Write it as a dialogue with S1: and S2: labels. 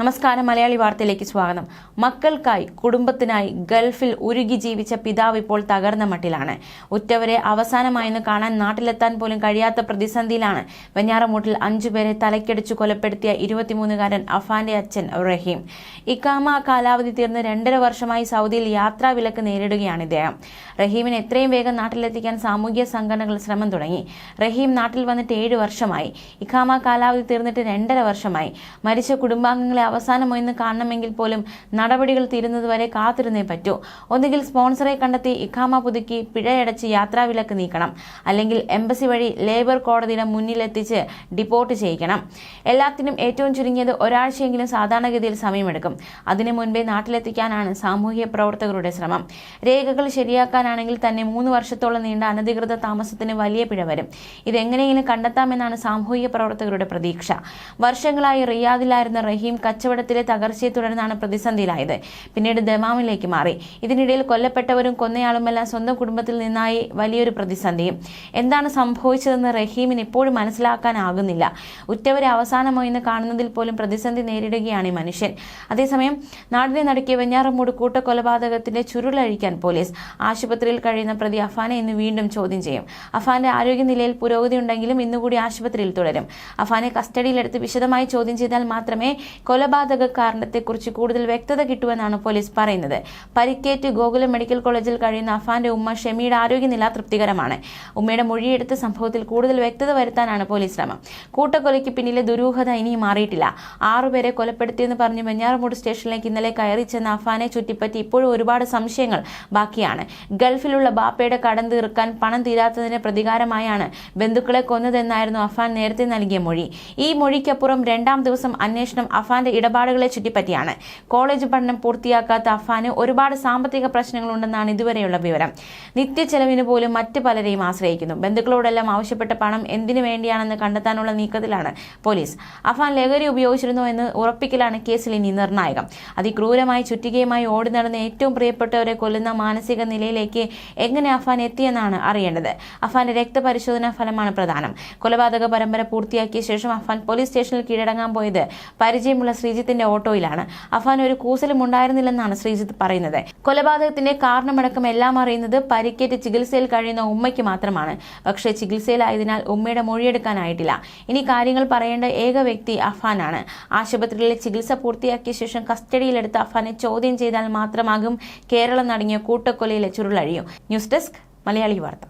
S1: നമസ്കാരം മലയാളി വാർത്തയിലേക്ക് സ്വാഗതം. മക്കൾക്കായി കുടുംബത്തിനായി ഗൾഫിൽ ഉരുകി ജീവിച്ച പിതാവ് ഇപ്പോൾ തകർന്ന മട്ടിലാണ്. ഉറ്റവരെ അവസാനമായെന്ന് കാണാൻ നാട്ടിലെത്താൻ പോലും കഴിയാത്ത പ്രതിസന്ധിയിലാണ്. വെഞ്ഞാറമൂട്ടിൽ അഞ്ചുപേരെ തലക്കടിച്ചു കൊലപ്പെടുത്തിയ ഇരുപത്തിമൂന്നുകാരൻ അഫാന്റെ അച്ഛൻ റഹീം. ഇക്കാമ കാലാവധി തീർന്ന് രണ്ടര വർഷമായി സൗദിയിൽ യാത്രാ വിലക്ക് നേരിടുകയാണ് ഇദ്ദേഹം. റഹീമിനെ എത്രയും വേഗം നാട്ടിലെത്തിക്കാൻ സാമൂഹ്യ സംഘടനകൾ ശ്രമം തുടങ്ങി. റഹീം നാട്ടിൽ വന്നിട്ട് ഏഴ് വർഷമായി. ഇഖാമ കാലാവധി തീർന്നിട്ട് രണ്ടര വർഷമായി. മരിച്ച കുടുംബാംഗങ്ങളെ അവസാനമൊന്ന് കാണണമെങ്കിൽ പോലും നടപടികൾ തീരുന്നതുവരെ കാത്തിരുന്നേ പറ്റൂ. ഒന്നുകിൽ സ്പോൺസറെ കണ്ടെത്തി ഇഖാമ പുതുക്കി പിഴയടച്ച് യാത്രാവിലക്ക് നീക്കണം. അല്ലെങ്കിൽ എംബസി വഴി ലേബർ കോടതിയുടെ മുന്നിലെത്തിച്ച് ഡിപ്പോർട്ട് ചെയ്യിക്കണം. എല്ലാത്തിനും ഏറ്റവും ചുരുങ്ങിയത് ഒരാഴ്ചയെങ്കിലും സാധാരണഗതിയിൽ സമയമെടുക്കും. അതിനു മുൻപേ നാട്ടിലെത്തിക്കാനാണ് സാമൂഹ്യ പ്രവർത്തകരുടെ ശ്രമം. രേഖകൾ ശരിയാക്കാനാണെങ്കിൽ തന്നെ മൂന്ന് വർഷത്തോളം നീണ്ട അനധികൃത താമസത്തിന് വലിയ പിഴ വരും. ഇതെങ്ങനെയെങ്കിലും കണ്ടെത്താമെന്നാണ് സാമൂഹിക പ്രവർത്തകരുടെ പ്രതീക്ഷ. വർഷങ്ങളായി റിയാദിലായിരുന്ന റഹീം കച്ചവടത്തിലെ തകർച്ചയെ തുടർന്നാണ് പ്രതിസന്ധിയിലായത്. പിന്നീട് ദമാമിലേക്ക് മാറി. ഇതിനിടയിൽ കൊല്ലപ്പെട്ടവരും കൊന്നയാളുമെല്ലാം സ്വന്തം കുടുംബത്തിൽ നിന്നായി വലിയൊരു പ്രതിസന്ധിയും. എന്താണ് സംഭവിച്ചതെന്ന് റഹീമിന് ഇപ്പോഴും മനസ്സിലാക്കാനാകുന്നില്ല. ഉറ്റവരെ അവസാനമോ എന്ന് കാണുന്നതിൽ പോലും പ്രതിസന്ധി നേരിടുകയാണ് ഈ മനുഷ്യൻ. അതേസമയം നാടിനെ നടുക്കിയ വെഞ്ഞാറമൂട് കൂട്ടക്കൊലപാതകത്തിന്റെ ചുരുളഴിക്കാൻ പോലീസ് ആശുപത്രിയിൽ കഴിയുന്ന പ്രതി അഫാനെ ഇന്ന് വീണ്ടും ചോദ്യം ചെയ്യും. അഫാന്റെ ആരോഗ്യനിലയിൽ പുരോഗതി ഉണ്ടെങ്കിലും ഇന്നുകൂടി ആശുപത്രിയിൽ തുടരും. അഫാനെ കസ്റ്റഡിയിലെടുത്ത് വിശദമായി ചോദ്യം ചെയ്താൽ മാത്രമേ കൊലപാതക കാരണത്തെക്കുറിച്ച് കൂടുതൽ വ്യക്തത കിട്ടുമെന്നാണ് പോലീസ് പറയുന്നത്. പരിക്കേറ്റ് ഗോകുലം മെഡിക്കൽ കോളേജിൽ കഴിയുന്ന അഫാന്റെ ഉമ്മ ഷെമിയുടെ ആരോഗ്യനില തൃപ്തികരമാണ്. ഉമ്മയുടെ മൊഴിയെടുത്ത സംഭവത്തിൽ കൂടുതൽ വ്യക്തത വരുത്താനാണ് പോലീസ് ശ്രമം. കൂട്ടക്കൊലയ്ക്ക് പിന്നിലെ ദുരൂഹത ഇനിയും മാറിയിട്ടില്ല. ആറുപേരെ കൊലപ്പെടുത്തിയെന്ന് പറഞ്ഞ് വെഞ്ഞാറമൂട് സ്റ്റേഷനിലേക്ക് ഇന്നലെ കയറി ചെന്ന അഫാനെ ചുറ്റിപ്പറ്റി ഇപ്പോഴും ഒരുപാട് സംശയങ്ങൾ ബാക്കിയാണ്. ഗൾഫിലുള്ള ബാപ്പയുടെ കടം തീർക്കാൻ പണം തീരാത്തതിന് പ്രതികാരമായാണ് ബന്ധുക്കളെ കൊന്നതെന്നായിരുന്നു അഫാൻ നേരത്തെ നൽകിയ മൊഴി. ഈ മൊഴിക്കപ്പുറം രണ്ടാം ദിവസം അന്വേഷണം അഫാന്റെ ഇടപാടുകളെ ചുറ്റിപ്പറ്റിയാണ്. കോളേജ് പഠനം പൂർത്തിയാക്കാത്ത അഫാന് ഒരുപാട് സാമ്പത്തിക പ്രശ്നങ്ങളുണ്ടെന്നാണ് ഇതുവരെയുള്ള വിവരം. നിത്യ ചെലവിന് പോലും മറ്റ് പലരെയും ആശ്രയിക്കുന്നു. ബന്ധുക്കളോടെല്ലാം ആവശ്യപ്പെട്ട പണം എന്തിനു വേണ്ടിയാണെന്ന് കണ്ടെത്താനുള്ള നീക്കത്തിലാണ് പോലീസ്. അഫാൻ ലഹരി ഉപയോഗിച്ചിരുന്നു എന്ന് ഉറപ്പിക്കലാണ് കേസിൽ ഇനി നിർണായകം. അതിക്രൂരമായി ചുറ്റികയുമായി ഓടി നടന്ന ഏറ്റവും പ്രിയപ്പെട്ടവരെ കൊല്ലുന്ന മാനസിക നിലയിലേക്ക് എങ്ങനെ അഫാൻ എത്തിയെന്നാണ് അറിയേണ്ടത്. അഫാന്റെ രക്തപരിശോധനാ ഫലമാണ് പ്രധാനം. കൊലപാതക പരമ്പര പൂർത്തിയാക്കിയ ശേഷം അഫാൻ പോലീസ് സ്റ്റേഷനിൽ കീഴടങ്ങാൻ പോയത് പരിചയമുള്ള ശ്രീജിത്തിന്റെ ഓട്ടോയിലാണ്. അഫാൻ ഒരു കൂസലും ഉണ്ടായിരുന്നില്ലെന്നാണ് ശ്രീജിത്ത് പറയുന്നത്. കൊലപാതകത്തിന്റെ കാരണമടക്കം എല്ലാം അറിയുന്നത് പരിക്കേറ്റ് ചികിത്സയിൽ കഴിയുന്ന ഉമ്മയ്ക്ക് മാത്രമാണ്. പക്ഷേ ചികിത്സയിലായതിനാൽ ഉമ്മയുടെ മൊഴിയെടുക്കാനായിട്ടില്ല. ഇനി കാര്യങ്ങൾ പറയേണ്ട ഏക വ്യക്തി അഫാനാണ്. ആശുപത്രിയിലെ ചികിത്സ പൂർത്തിയാക്കിയ ശേഷം കസ്റ്റഡിയിലെടുത്ത അഫാനെ ചോദ്യം ചെയ്താൽ മാത്രമാകും കേരളം നടങ്ങിയ കൂട്ടക്കൊലയിലെ ചുരുളഴിയും. ന്യൂസ് ഡെസ്ക് മലയാളി വാർത്ത.